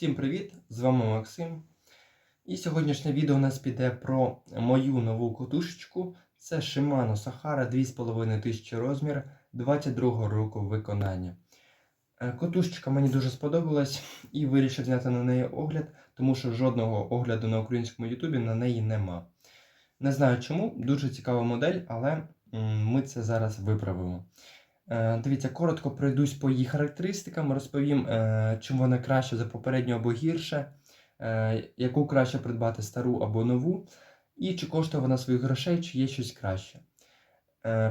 Всім привіт! З вами Максим. І сьогоднішнє відео у нас піде про мою нову котушечку. Це Shimano Sahara 2500 розмір 22 року виконання. Е, Котушечка мені дуже сподобалась і вирішив зняти на неї огляд, тому що жодного огляду на українському ютубі на неї нема. Не знаю чому, дуже цікава модель, але ми це зараз виправимо. Е, Дивіться, коротко пройдусь по її характеристикам, розповім, е, чим вона краще за попередню або гірше, е, яку краще придбати стару або нову, і чи коштує вона своїх грошей, чи є щось краще.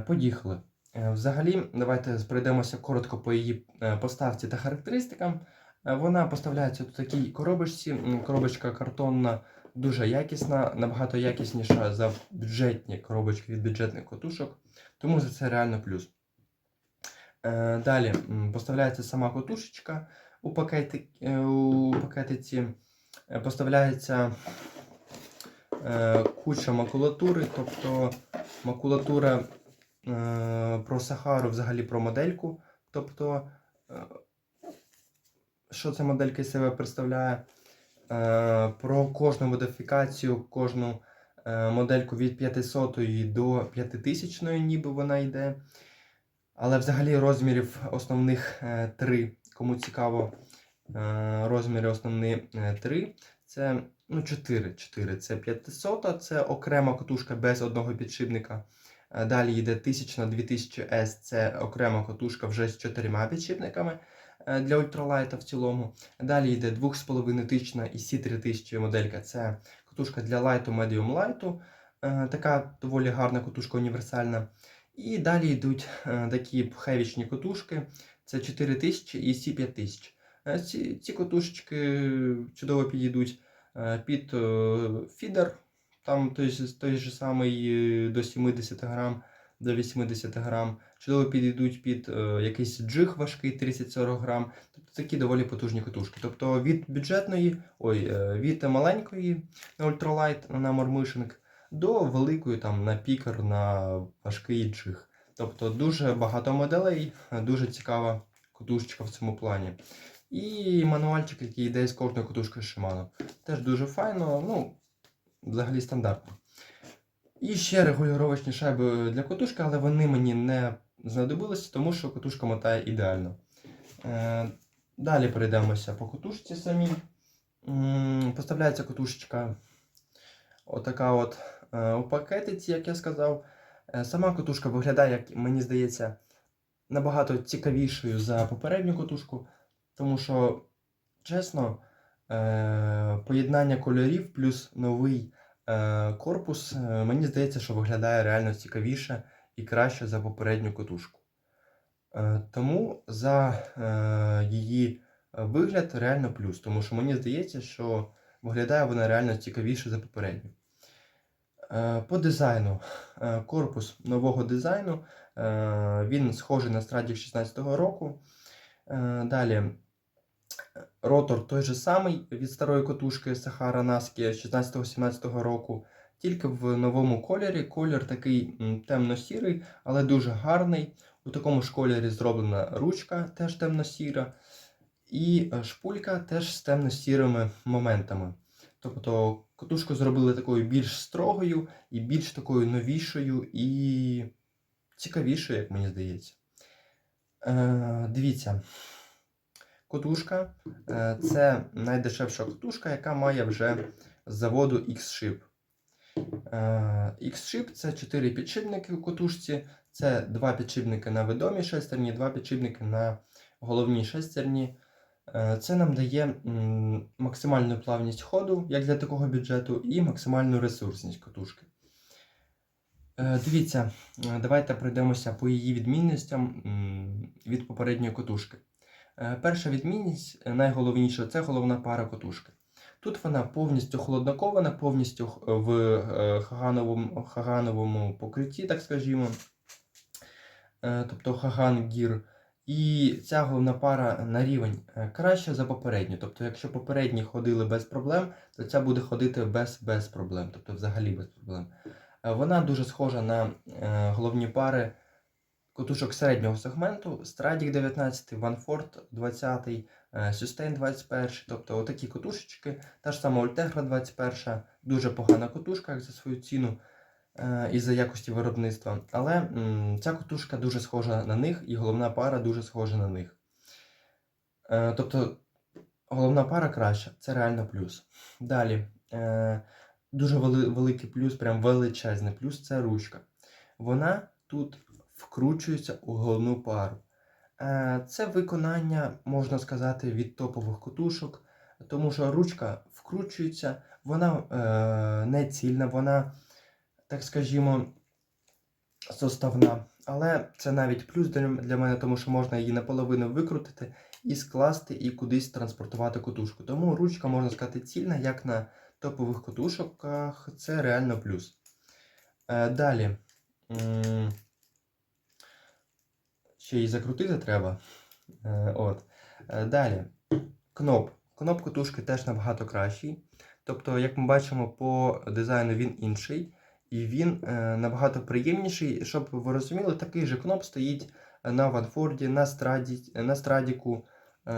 Поїхали. Взагалі, давайте пройдемося коротко по її поставці та характеристикам. Вона поставляється у такій коробочці. Коробочка картонна, дуже якісна, набагато якісніша за бюджетні коробочки від бюджетних котушок, тому за це реально плюс. Е, Далі поставляється сама котушечка у, пакети, е, у пакетиці. е, Поставляється куча макулатури, тобто макулатура про Сахару, взагалі про модельку. Тобто, що ця моделька із себе представляє? Е, Про кожну модифікацію, кожну е, модельку від 500 до 5000 ніби вона йде. Але взагалі розмірів основних е, три. Кому цікаво, е, розміри основні е, три. Це ну, 4. 4. Це 500, це окрема котушка без одного підшипника. Далі йде 1000 на 2000 S, це окрема котушка вже з чотирма підшипниками для ультралайта в цілому. Далі йде 2500 і C3000 моделька. Це котушка для лайту, медіум лайту. Така доволі гарна котушка універсальна. І далі йдуть е, такі хевічні котушки. Це 4000 і C5000. Е, Ці, ці котушечки чудово підійдуть е, під фідер. Там той, той же самий до 70 грам, до 80 грам. Чудово підійдуть під якийсь джиг важкий 30-40 грам. Тобто такі доволі потужні котушки. Тобто від бюджетної, ой, від маленької на ультралайт на мормишинг до великої там на пікер, на важкий джиг. Тобто дуже багато моделей, дуже цікава котушечка в цьому плані. І мануальчик, який йде з кожної котушки Shimano. Теж дуже файно, ну, взагалі стандартно. І ще регулювачні шайби для котушки, але вони мені не знадобилися, тому що котушка мотає ідеально. Е, далі перейдемося по котушці самій. Поставляється котушечка отака от у пакетиці, як я сказав. Е, Сама котушка виглядає, як мені здається, набагато цікавішою за попередню котушку, тому що, чесно, е, поєднання кольорів плюс новий е, корпус, е, мені здається, що виглядає реально цікавіше і краще за попередню котушку. Е, Тому за е, її вигляд реально плюс, тому що мені здається, що виглядає вона реально цікавіше за попередню. Е, По дизайну. Е, Корпус нового дизайну. Е, Він схожий на Stradix 16-го року. Далі ротор той же самий від старої котушки Sahara Naski 16-17 року. Тільки в новому кольорі. Колір такий темно-сірий, але дуже гарний. У такому ж кольорі зроблена ручка, теж темно-сіра. І шпулька теж з темно-сірими моментами. Тобто котушку зробили такою більш строгою і більш такою новішою і цікавішою, як мені здається. Е, дивіться, котушка е, це найдешевша котушка, яка має вже з заводу X-Ship. Е, X-Ship це 4 підшипники у котушці, це 2 підшипники на ведомій шестерні, 2 підшипники на головній шестерні. Е, Це нам дає максимальну плавність ходу, як для такого бюджету, і максимальну ресурсність котушки. Е, Дивіться, е, давайте пройдемося по її відмінностям від попередньої котушки. Перша відмінність, найголовніша, це головна пара котушки. Тут вона повністю холоднокована, повністю в хагановому, хагановому покритті, так скажімо. Тобто Хаган Гір. І ця головна пара на рівень е, краще за попередню. Тобто, якщо попередні ходили без проблем, то ця буде ходити без, без проблем, тобто взагалі без проблем. Е, Вона дуже схожа на е, головні пари котушок середнього сегменту, Stradic 19, Ванфорд 20, е, Sustain 21, тобто отакі котушечки. Та ж сама Ультегра 21, дуже погана котушка, як за свою ціну е, і за якості виробництва. Але ця котушка дуже схожа на них, і головна пара дуже схожа на них. Е, тобто головна пара краща, це реально плюс. Далі. Е, дуже великий плюс, прям величезний плюс це ручка. Вона тут вкручується у головну пару. Це виконання, можна сказати, від топових котушок, тому що ручка вкручується, вона не цільна, вона, так скажімо, составна. Але це навіть плюс для мене, тому що можна її наполовину викрутити і скласти, і кудись транспортувати котушку. Тому ручка, можна сказати, цільна, як на топових котушках, це реально плюс. Е, Далі. Ще її закрутити треба. Е, От. Е, Далі. Кноп. Кноп котушки теж набагато кращий. Тобто, як ми бачимо, по дизайну він інший. І він е, набагато приємніший. Щоб ви розуміли, такий же кноп стоїть на Ванфорді, на, Страді, на Страдіку, е,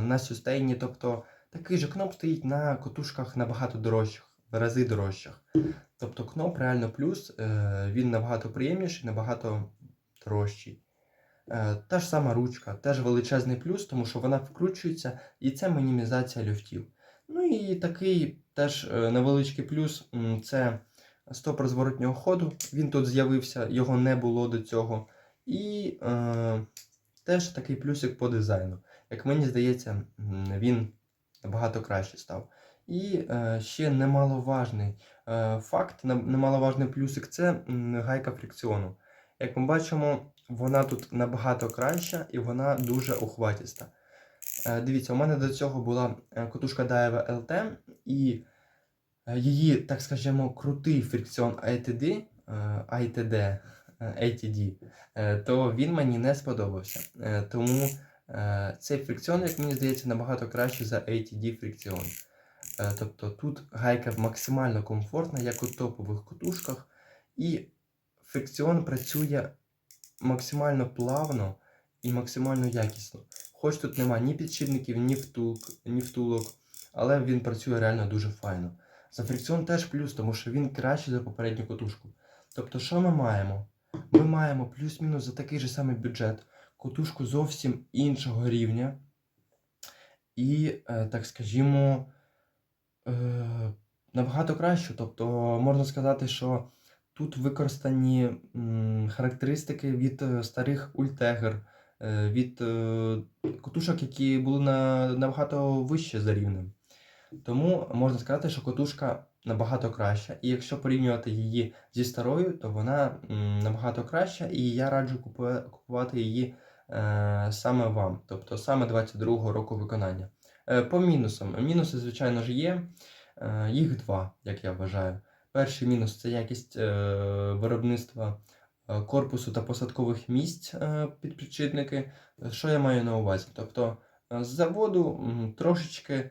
на Сюстейні. Тобто такий же кноп стоїть на котушках набагато дорожчих, в рази дорожчих. Тобто кноп реально плюс, е, він набагато приємніший, набагато дорожчий. Е, Та ж сама ручка, теж величезний плюс, тому що вона вкручується і це мінімізація люфтів. Ну і такий теж е, невеличкий плюс це стопор зворотнього ходу. Він тут з'явився, його не було до цього. І е, теж такий плюсик по дизайну. Як мені здається, він набагато краще став. І е, ще немаловажний е, факт, немаловажний плюсик це гайка фрикціону. Як ми бачимо, вона тут набагато краща і вона дуже ухватіста. Е, Дивіться, у мене до цього була е, котушка Daiwa LT, і її, так скажімо, крутий фрикціон е, е, ATD, е, то він мені не сподобався. Е, Тому е, цей фрикціон, як мені здається, набагато кращий за ATD фрикціон. Е, Тобто тут гайка максимально комфортна, як у топових котушках, і фрикціон працює максимально плавно і максимально якісно. Хоч тут нема ні підшипників, ні втулок, ні втулок, але він працює реально дуже файно. За фрикціон теж плюс, тому що він кращий за попередню котушку. Тобто, що ми маємо? Ми маємо плюс-мінус за такий же самий бюджет, котушку зовсім іншого рівня. І, е, так скажімо, е, набагато краще. Тобто, можна сказати, що тут використані характеристики від е, старих ультегер, від котушок, які були набагато вище за рівнем. Тому можна сказати, що котушка набагато краща. І якщо порівнювати її зі старою, то вона набагато краща, і я раджу купувати її е, саме вам, тобто саме 22-го року виконання. Е, по мінусам. Мінуси, звичайно ж, є. Е, їх два, як я вважаю. Перший мінус це якість е, виробництва е, корпусу та посадкових місць е, під підшипники. Що я маю на увазі? Тобто е, з заводу трошечки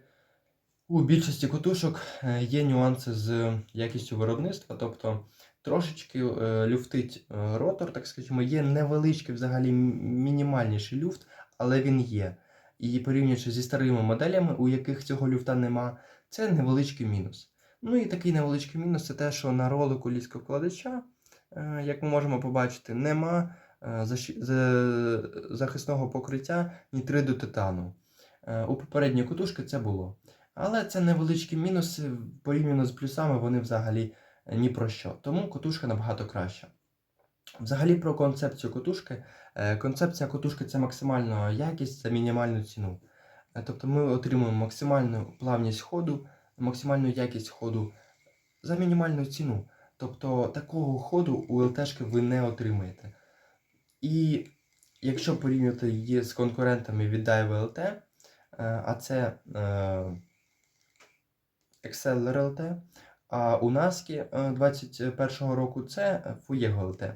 у більшості котушок е, є нюанси з якістю виробництва, тобто трошечки е, люфтить е, ротор, так скажімо, є невеличкий взагалі мінімальніший люфт, але він є. І порівнюючи зі старими моделями, у яких цього люфта нема, це невеличкий мінус. Ну і такий невеличкий мінус це те, що на ролику ліскокладача, е, як ми можемо побачити, нема е, захисного покриття нітриду титану. Е, У попередньої котушки це було. Але це невеличкі мінуси, порівняно з плюсами, вони взагалі е, ні про що. Тому котушка набагато краща. Взагалі про концепцію котушки. Е, Концепція котушки це максимальна якість за мінімальну ціну. Е, Тобто ми отримуємо максимальну плавність ходу, максимальну якість ходу за мінімальну ціну. Тобто такого ходу у ЛТшки ви не отримаєте. І якщо порівнювати її з конкурентами від Daiwa LT, а це е, Exceller а у Наскі 21 року це Fuego LT.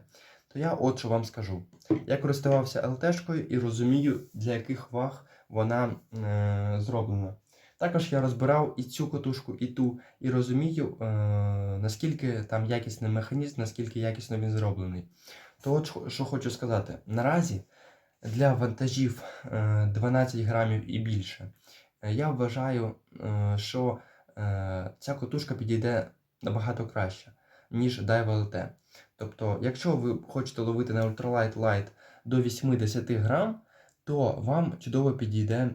То я от що вам скажу. Я користувався ЛТшкою і розумію, для яких ваг вона е, зроблена. Також я розбирав і цю котушку, і ту, і розумію, е, наскільки там якісний механізм, наскільки якісно він зроблений. То от що- хочу сказати. Наразі для вантажів е, 12 грамів і більше е, я вважаю, е, що е, ця котушка підійде набагато краще, ніж Daiwa LT. Тобто, якщо ви хочете ловити на Ultralight Light до 80 грам, то вам чудово підійде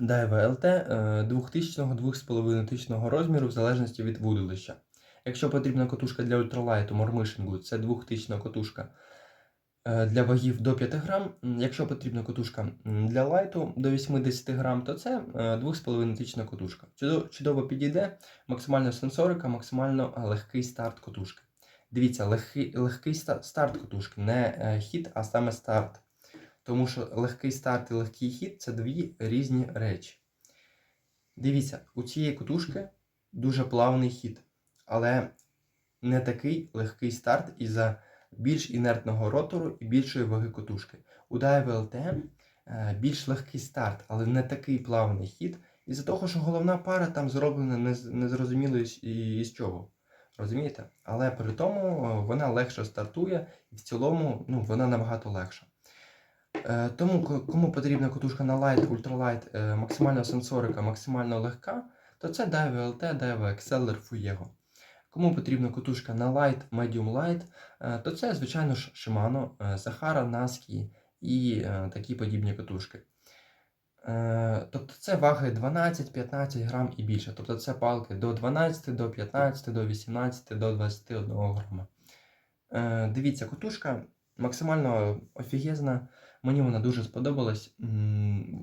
Daiwa LT е, 2000-2500 розміру в залежності від вудилища. Якщо потрібна котушка для ультралайту мормишингу, це 2000 котушка е, для вагів до 5 грам. Якщо потрібна котушка для лайту до 80 грам, то це е, 2500 котушка. Чудово, підійде, максимальна сенсорика, максимально е, легкий старт котушки. Дивіться, легкий, легкий старт котушки, не е, хід, а саме старт. Тому що легкий старт і легкий хід це дві різні речі. Дивіться, у цієї котушки дуже плавний хід, але не такий легкий старт із-за більш інертного ротору і більшої ваги котушки. У Daiwa LT е, більш легкий старт, але не такий плавний хід, із-за того, що головна пара там зроблена незрозуміло із, чого. Розумієте? Але при тому е, вона легше стартує і в цілому ну, вона набагато легша. Е, Тому кому потрібна котушка на лайт, ультралайт, максимальна сенсорика, максимально легка, то це Daiwa LT, Daiwa Exceller Fuego. Кому потрібна котушка на Light, Medium Light, е, то це, звичайно ж, Shimano, е, Sahara, Nasky і е, такі подібні котушки. Тобто це ваги 12-15 грам і більше. Тобто це палки до 12, до 15, до 18, до 21 грама. Дивіться, котушка максимально офігезна. Мені вона дуже сподобалась.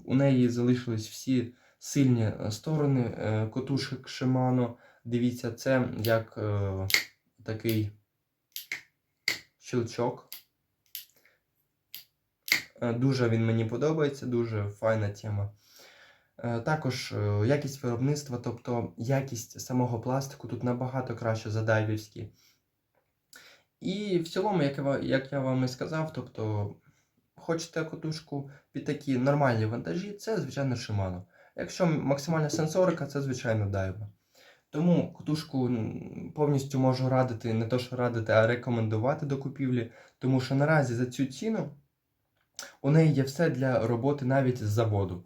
У неї залишились всі сильні сторони котушок Shimano. Дивіться, це як е, такий щелчок. Е, Дуже він мені подобається, дуже файна тема. Е, Також е, якість виробництва, тобто якість самого пластику тут набагато краще за дайвівський. І в цілому, як я, як я вам і сказав, тобто хочете котушку під такі нормальні вантажі, це звичайно Shimano. Якщо максимальна сенсорика, це звичайно Daiwa. Тому котушку м, повністю можу радити, не то що радити, а рекомендувати до купівлі, тому що наразі за цю ціну у неї є все для роботи навіть з заводу.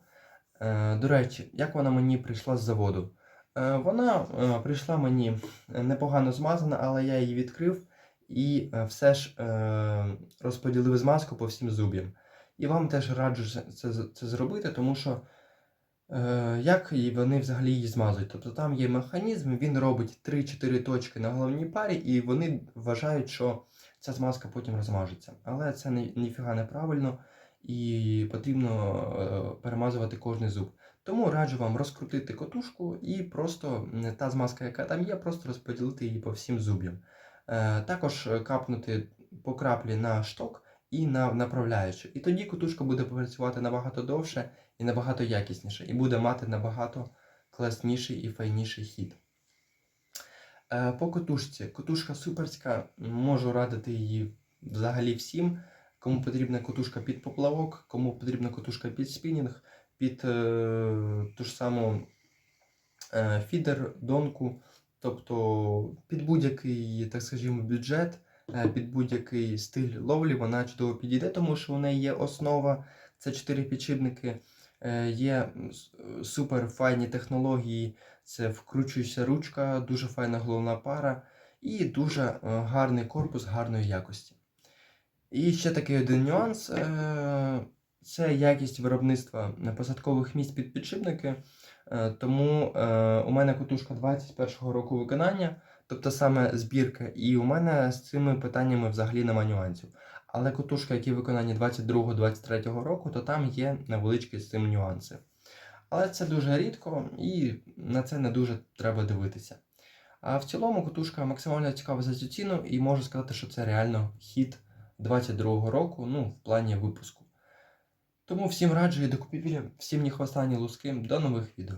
Е, до речі, як вона мені прийшла з заводу? Е, вона е, прийшла мені непогано змазана, але я її відкрив і все ж розподілив змазку по всім зуб'ям. І вам теж раджу це, це, це зробити, тому що як і вони взагалі її змазують. Тобто там є механізм, він робить 3-4 точки на головній парі, і вони вважають, що ця змазка потім розмажеться. Але це ні, ніфіга неправильно і потрібно е, перемазувати кожний зуб. Тому раджу вам розкрутити котушку і просто та змазка, яка там є, просто розподілити її по всім зуб'ям. Е, Також е, капнути по краплі на шток і на направляючу. І тоді котушка буде працювати набагато довше і набагато якісніше, і буде мати набагато класніший і файніший хід. Е, По котушці. Котушка суперська, можу радити її взагалі всім. Кому потрібна котушка під поплавок, кому потрібна котушка під спінінг, під е, ту ж саму е, фідер, донку, тобто під будь-який, так скажімо, бюджет, під будь-який стиль ловлі вона чудово підійде, тому що у неї є основа, це 4 підшипники, е, є супер файні технології, це вкручується ручка, дуже файна головна пара і дуже е, гарний корпус гарної якості. І ще такий один нюанс е, це якість виробництва посадкових місць під підшипники. Е, Тому е, у мене котушка 21-го року виконання, тобто саме збірка, і у мене з цими питаннями взагалі нема нюансів. Але котушка, які виконані 22-23 року, то там є невеличкі з цим нюанси. Але це дуже рідко і на це не дуже треба дивитися. А в цілому котушка максимально цікава за цю ціну, і можу сказати, що це реально хід 22-го року, ну, в плані випуску. Тому всім раджу і до купівлі, всім ні хвоста, ні луски. До нових відео.